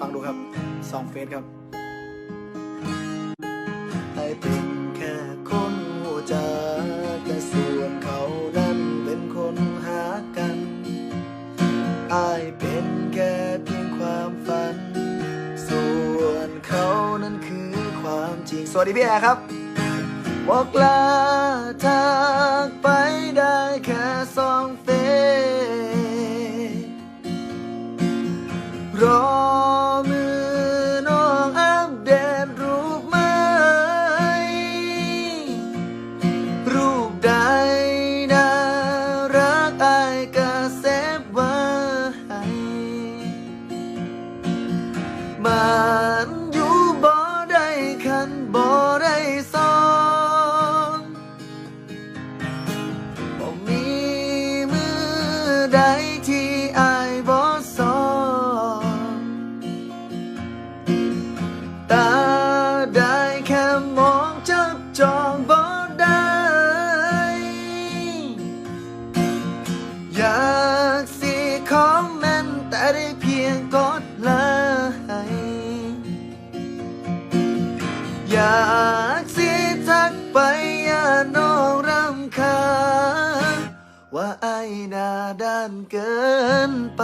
ฟังดูครับสองเฟสครับไอเป็นแค่คนหัวใจแต่ส่วนเขานั้นเป็นคนหากันไอเป็นแค่เพียงความฝัน ส่วนเขานั้นคือความจริง สวัสดีพี่แอร์ครับบอกลาจากไปได้แค่สองเฟสรอ กอายก็เซฟไว้มัน ได้เพียงกดไลค์อยากสิทักไปอย่าน้องรำคาญว่าไอ้หน้าด้านเกินไป